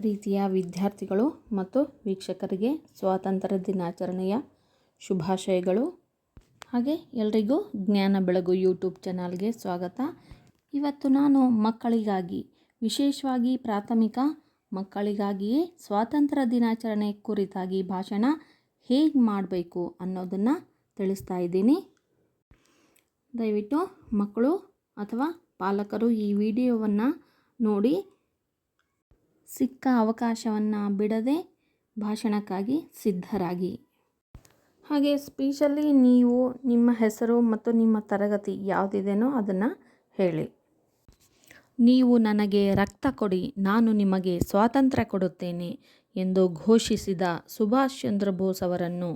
ಪ್ರೀತಿಯ ವಿದ್ಯಾರ್ಥಿಗಳು ಮತ್ತು ವೀಕ್ಷಕರಿಗೆ ಸ್ವಾತಂತ್ರ್ಯ ದಿನಾಚರಣೆಯ ಶುಭಾಶಯಗಳು. ಹಾಗೆ ಎಲ್ರಿಗೂ ಜ್ಞಾನ ಬೆಳಗು ಯೂಟ್ಯೂಬ್ ಚಾನಲ್ಗೆ ಸ್ವಾಗತ. ಇವತ್ತು ನಾನು ಮಕ್ಕಳಿಗಾಗಿ, ವಿಶೇಷವಾಗಿ ಪ್ರಾಥಮಿಕ ಮಕ್ಕಳಿಗಾಗಿಯೇ ಸ್ವಾತಂತ್ರ್ಯ ದಿನಾಚರಣೆ ಕುರಿತಾಗಿ ಭಾಷಣ ಹೇಗೆ ಮಾಡಬೇಕು ಅನ್ನೋದನ್ನು ತಿಳಿಸ್ತಾ ಇದ್ದೀನಿ. ದಯವಿಟ್ಟು ಮಕ್ಕಳು ಅಥವಾ ಪಾಲಕರು ಈ ವಿಡಿಯೋವನ್ನು ನೋಡಿ ಸಿಕ್ಕ ಅವಕಾಶವನ್ನು ಬಿಡದೆ ಭಾಷಣಕ್ಕಾಗಿ ಸಿದ್ಧರಾಗಿ. ಹಾಗೆ ಸ್ಪೀಚಲ್ಲಿ ನೀವು ನಿಮ್ಮ ಹೆಸರು ಮತ್ತು ನಿಮ್ಮ ತರಗತಿ ಯಾವುದಿದೆನೋ ಅದನ್ನು ಹೇಳಿ. ನೀವು ನನಗೆ ರಕ್ತ ಕೊಡಿ, ನಾನು ನಿಮಗೆ ಸ್ವಾತಂತ್ರ್ಯ ಕೊಡುತ್ತೇನೆ ಎಂದು ಘೋಷಿಸಿದ ಸುಭಾಷ್ ಚಂದ್ರ ಬೋಸ್ ಅವರನ್ನು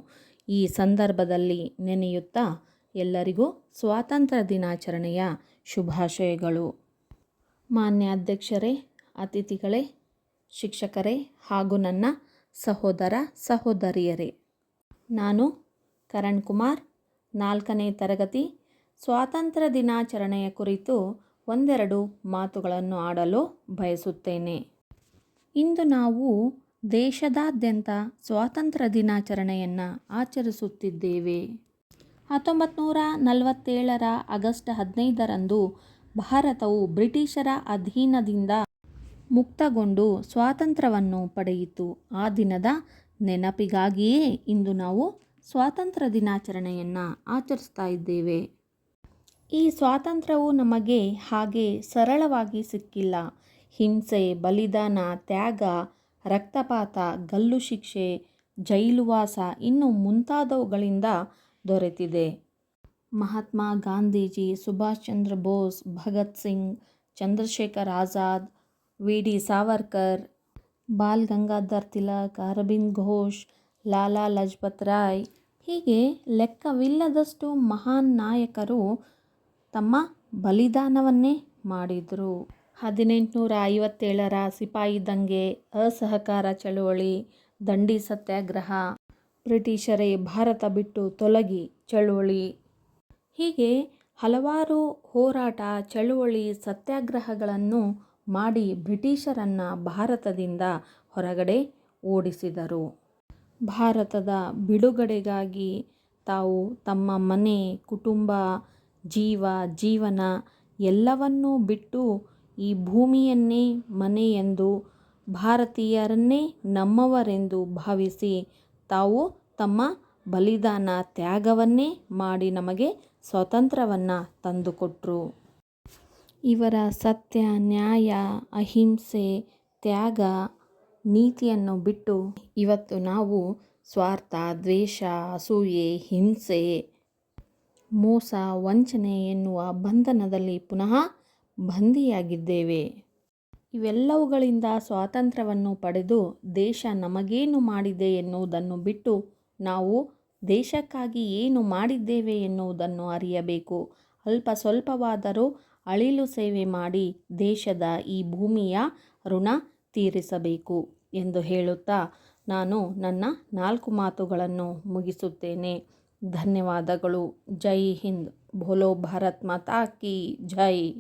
ಈ ಸಂದರ್ಭದಲ್ಲಿ ನೆನೆಯುತ್ತಾ ಎಲ್ಲರಿಗೂ ಸ್ವಾತಂತ್ರ್ಯ ದಿನಾಚರಣೆಯ ಶುಭಾಶಯಗಳು. ಮಾನ್ಯ ಅಧ್ಯಕ್ಷರೇ, ಅತಿಥಿಗಳೇ ಶಿಕ್ಷಕರೇ ಹಾಗೂ ನನ್ನ ಸಹೋದರ ಸಹೋದರಿಯರೇ. ನಾನು ಕರಣ್ ಕುಮಾರ್. ನಾಲ್ಕನೇ ತರಗತಿ ಸ್ವಾತಂತ್ರ್ಯ ದಿನಾಚರಣೆಯ ಕುರಿತು ಒಂದೆರಡು ಮಾತುಗಳನ್ನು ಆಡಲು ಬಯಸುತ್ತೇನೆ. ಇಂದು ನಾವು ದೇಶದಾದ್ಯಂತ ಸ್ವಾತಂತ್ರ್ಯ ದಿನಾಚರಣೆಯನ್ನು ಆಚರಿಸುತ್ತಿದ್ದೇವೆ. ಹತ್ತೊಂಬತ್ತು ನೂರ ನಲವತ್ತೇಳರ ಆಗಸ್ಟ್ ಹದಿನೈದರಂದು ಭಾರತವು ಬ್ರಿಟಿಷರ ಅಧೀನದಿಂದ ಮುಕ್ತಗೊಂಡು ಸ್ವಾತಂತ್ರ್ಯವನ್ನು ಪಡೆಯಿತು. ಆ ದಿನದ ನೆನಪಿಗಾಗಿಯೇ ಇಂದು ನಾವು ಸ್ವಾತಂತ್ರ್ಯ ದಿನಾಚರಣೆಯನ್ನು ಆಚರಿಸ್ತಾ ಇದ್ದೇವೆ. ಈ ಸ್ವಾತಂತ್ರ್ಯವು ನಮಗೆ ಹಾಗೆ ಸರಳವಾಗಿ ಸಿಕ್ಕಿಲ್ಲ. ಹಿಂಸೆ, ಬಲಿದಾನ, ತ್ಯಾಗ, ರಕ್ತಪಾತ, ಗಲ್ಲು ಶಿಕ್ಷೆ, ಜೈಲುವಾಸ ಇನ್ನು ಮುಂತಾದವುಗಳಿಂದ ದೊರೆತಿದೆ. ಮಹಾತ್ಮ ಗಾಂಧೀಜಿ, ಸುಭಾಷ್ ಚಂದ್ರ ಬೋಸ್, ಭಗತ್ ಸಿಂಗ್, ಚಂದ್ರಶೇಖರ್ ಆಜಾದ್ ವಿ. ಡಿ. ಸಾವರ್ಕರ್, ಬಾಲ್ ಗಂಗಾಧರ್ ತಿಲಕ್, ಅರವಿಂದ್ ಘೋಷ್, ಲಾಲಾ ಲಜಪತ್ ರಾಯ್. ಹೀಗೆ ಲೆಕ್ಕವಿಲ್ಲದಷ್ಟು ಮಹಾನ್ ನಾಯಕರು ತಮ್ಮ ಬಲಿದಾನವನ್ನೇ ಮಾಡಿದರು. ಹದಿನೆಂಟುನೂರ ಐವತ್ತೇಳರ ಸಿಪಾಯಿ ದಂಗೆ, ಅಸಹಕಾರ ಚಳುವಳಿ, ದಂಡಿ ಸತ್ಯಾಗ್ರಹ, ಬ್ರಿಟಿಷರೇ ಭಾರತ ಬಿಟ್ಟು ತೊಲಗಿ ಚಳುವಳಿ. ಹೀಗೆ ಹಲವಾರು ಹೋರಾಟ, ಚಳುವಳಿ, ಸತ್ಯಾಗ್ರಹಗಳನ್ನು ಮಾಡಿ ಬ್ರಿಟಿಷರನ್ನು ಭಾರತದಿಂದ ಹೊರಗಡೆ ಓಡಿಸಿದರು. ಭಾರತದ ಬಿಡುಗಡೆಗಾಗಿ ತಾವು ತಮ್ಮ ಮನೆ, ಕುಟುಂಬ, ಜೀವ, ಜೀವನ ಎಲ್ಲವನ್ನೂ ಬಿಟ್ಟು ಈ ಭೂಮಿಯನ್ನೇ ಮನೆ ಎಂದು ಭಾರತೀಯರನ್ನೇ ನಮ್ಮವರೆಂದು ಭಾವಿಸಿ ತಾವು ತಮ್ಮ ಬಲಿದಾನ ತ್ಯಾಗವನ್ನೇ ಮಾಡಿ ನಮಗೆ ಸ್ವಾತಂತ್ರ್ಯವನ್ನು ತಂದುಕೊಟ್ರು. ಇವರ ಸತ್ಯ, ನ್ಯಾಯ, ಅಹಿಂಸೆ, ತ್ಯಾಗ, ನೀತಿಯನ್ನು ಬಿಟ್ಟು ಇವತ್ತು ನಾವು ಸ್ವಾರ್ಥ, ದ್ವೇಷ, ಅಸೂಯೆ, ಹಿಂಸೆ, ಮೋಸ, ವಂಚನೆ ಎನ್ನುವ ಬಂಧನದಲ್ಲಿ ಪುನಃ ಬಂದಿಯಾಗಿದ್ದೇವೆ ಇವೆಲ್ಲವುಗಳಿಂದ ಸ್ವಾತಂತ್ರ್ಯವನ್ನು ಪಡೆದು ದೇಶ ನಮಗೇನು ಮಾಡಿದೆ ಎನ್ನುವುದನ್ನು ಬಿಟ್ಟು ನಾವು ದೇಶಕ್ಕಾಗಿ ಏನು ಮಾಡಿದ್ದೇವೆ ಎನ್ನುವುದನ್ನು ಅರಿಯಬೇಕು. ಅಲ್ಪ ಸ್ವಲ್ಪವಾದರೂ ಅಳಿಲು ಸೇವೆ ಮಾಡಿ ದೇಶದ ಈ ಭೂಮಿಯ ಋಣ ತೀರಿಸಬೇಕು ಎಂದು ಹೇಳುತ್ತಾ ನಾನು ನನ್ನ ನಾಲ್ಕು ಮಾತುಗಳನ್ನು ಮುಗಿಸುತ್ತೇನೆ. ಧನ್ಯವಾದಗಳು. ಜೈ ಹಿಂದ್. ಭೋಲೋ ಭಾರತ್ ಮಾತಾ ಕಿ ಜೈ.